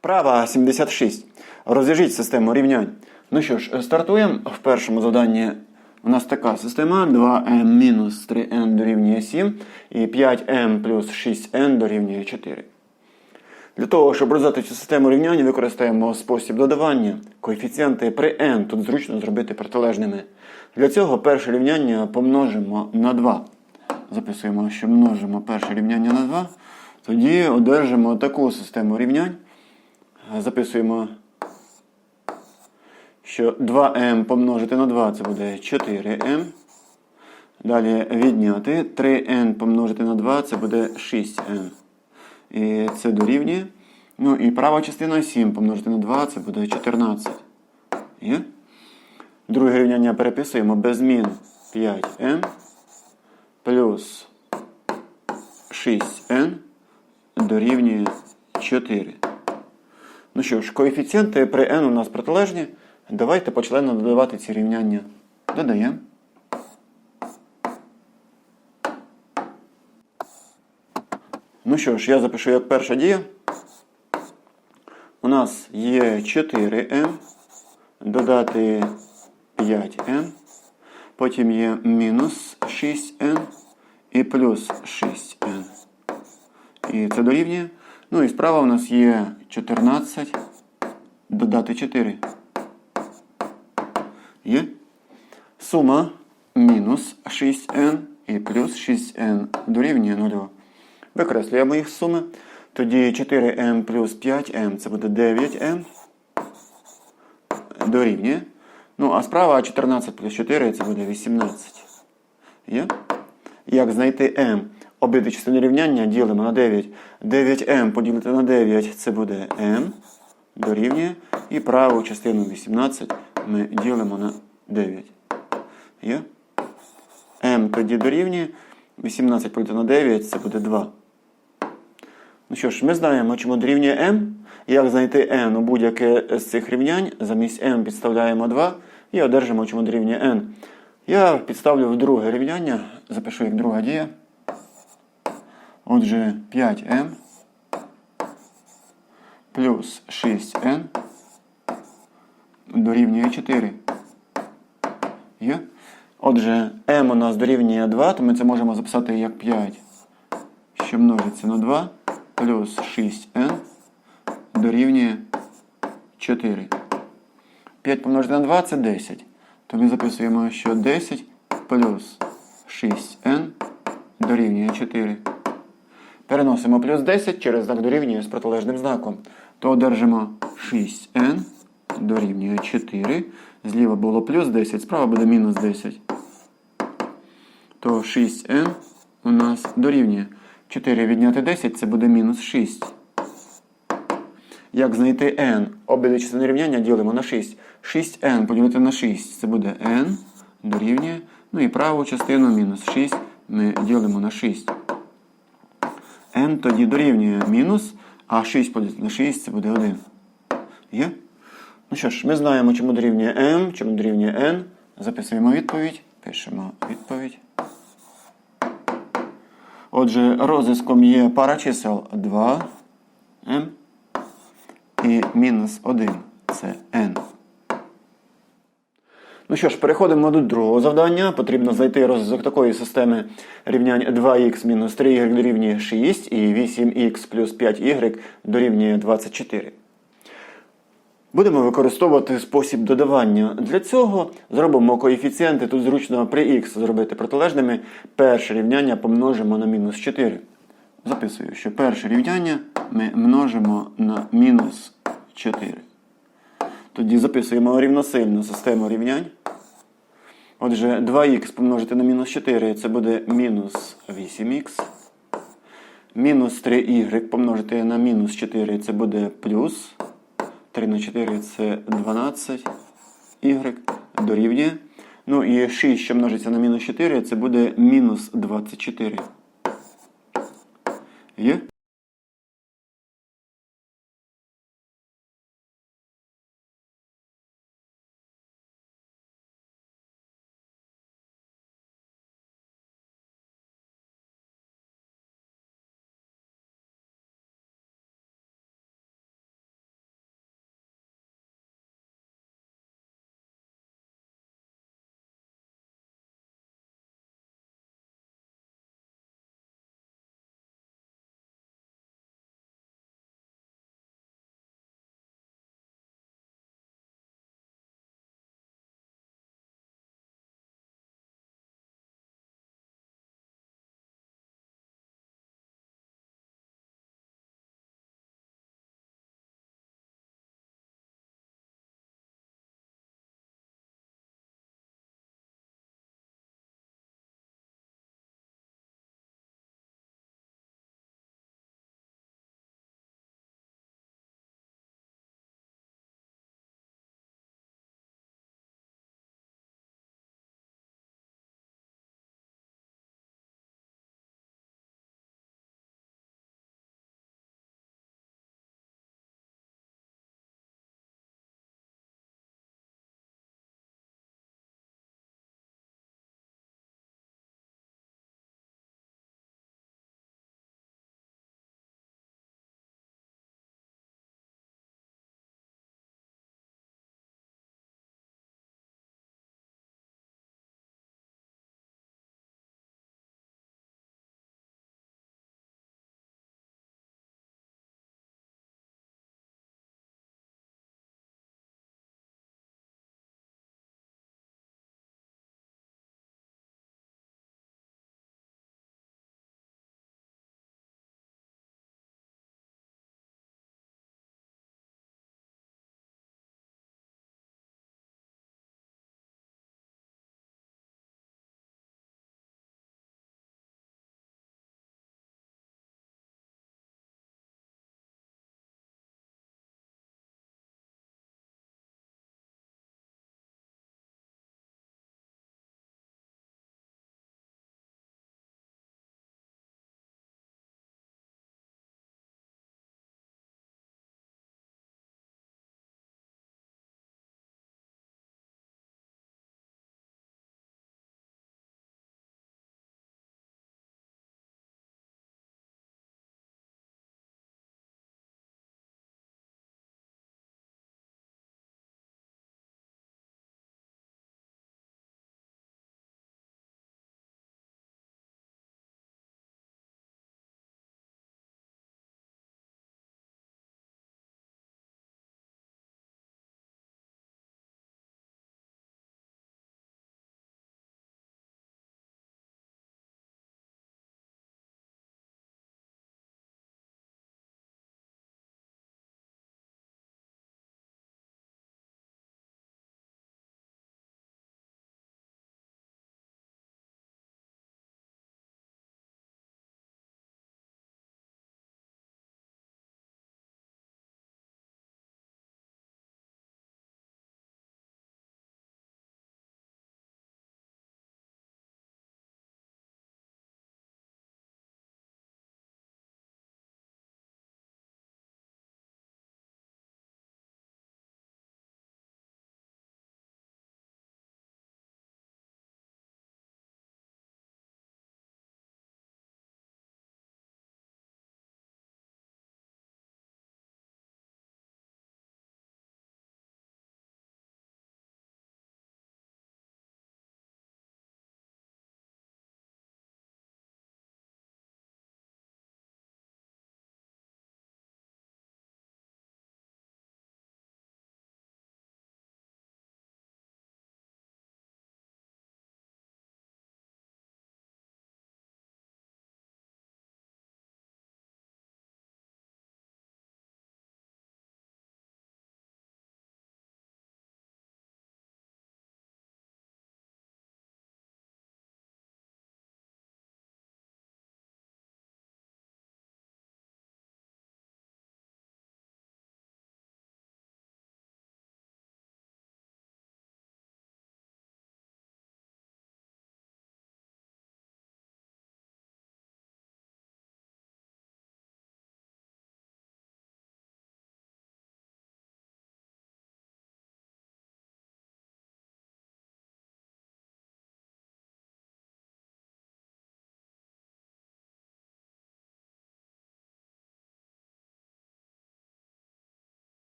Вправа 76. Розв'яжіть систему рівнянь. Ну що ж, стартуємо. В першому завданні у нас така система 2m мінус 3n дорівнює 7 і 5m плюс 6n дорівнює 4. Для того, щоб розв'язати цю систему рівнянь, використаємо спосіб додавання. Коефіцієнти при n тут зручно зробити протилежними. Для цього перше рівняння помножимо на 2. Записуємо, що множимо перше рівняння на 2. Тоді одержимо таку систему рівнянь. Записуємо, що 2m помножити на 2 це буде 4m. Далі відняти 3n помножити на 2 це буде 6n. І це дорівнює. Ну і права частина 7 помножити на 2 це буде 14. Є? Друге рівняння переписуємо без змін 5m плюс 6n дорівнює 4. Ну що ж, коефіцієнти при n у нас протилежні. Давайте почленно додавати ці рівняння. Додаємо. Ну що ж, я запишу як перша дія. У нас є 4m, додати 5m, потім є мінус 6n і плюс 6n. І це дорівнює. Ну і справа у нас є 14, додати 4. Є. Сума мінус 6n і плюс 6n дорівнює 0. Викреслюємо їх суми. Тоді 4m плюс 5m це буде 9m. Дорівнює. Ну, а справа 14 плюс 4 це буде 18. Є? Як знайти m? Обидві частини рівняння ділимо на 9. 9m поділити на 9 це буде m. Дорівнює. І праву частину 18 ми ділимо на 9. Є? m тоді дорівнює. 18 поділити на 9 це буде 2. Ну що ж, ми знаємо, чому дорівнює m. Як знайти n у будь-яке з цих рівнянь, замість m підставляємо 2 і одержимо, чому дорівнює n. Я підставлю в друге рівняння, запишу як друга дія. Отже, 5m плюс 6n дорівнює 4. Є? Отже, m у нас дорівнює 2, то ми це можемо записати як 5, що множиться на 2, плюс 6n дорівнює 4. 5 помножити на 2 це 10. То ми записуємо, що 10 плюс 6n дорівнює 4. Переносимо плюс 10 через знак дорівнює з протилежним знаком. То одержимо 6n дорівнює 4. Зліва було плюс 10, справа буде мінус 10. То 6n у нас дорівнює 4 відняти 10 це буде мінус 6. Як знайти n? Обидві частини рівняння ділимо на 6. 6n поділити на 6 це буде n дорівнює. Ну і праву частину мінус 6 ми ділимо на 6. N тоді дорівнює мінус, а 6 поділити на 6 це буде 1. Є? Ну що ж, ми знаємо, чому дорівнює m, чому дорівнює n. Записуємо відповідь. Пишемо відповідь. Отже, розв'язком є пара чисел 2m і мінус 1 це n. Ну що ж, переходимо до другого завдання. Потрібно знайти розв'язок такої системи рівнянь 2х мінус 3y дорівнює 6 і 8х плюс 5y дорівнює 24. Будемо використовувати спосіб додавання. Для цього зробимо коефіцієнти, тут зручно при х зробити протилежними. Перше рівняння помножимо на мінус 4. Записую, що перше рівняння ми множимо на мінус 4. Тоді записуємо рівносильну систему рівнянь. Отже, 2х помножити на мінус 4 це буде мінус 8х. Мінус 3y помножити на мінус 4 це буде плюс. 3 на 4 це 12 y дорівнює. Ну і 6, що множиться на мінус 4, це буде мінус 24. Є?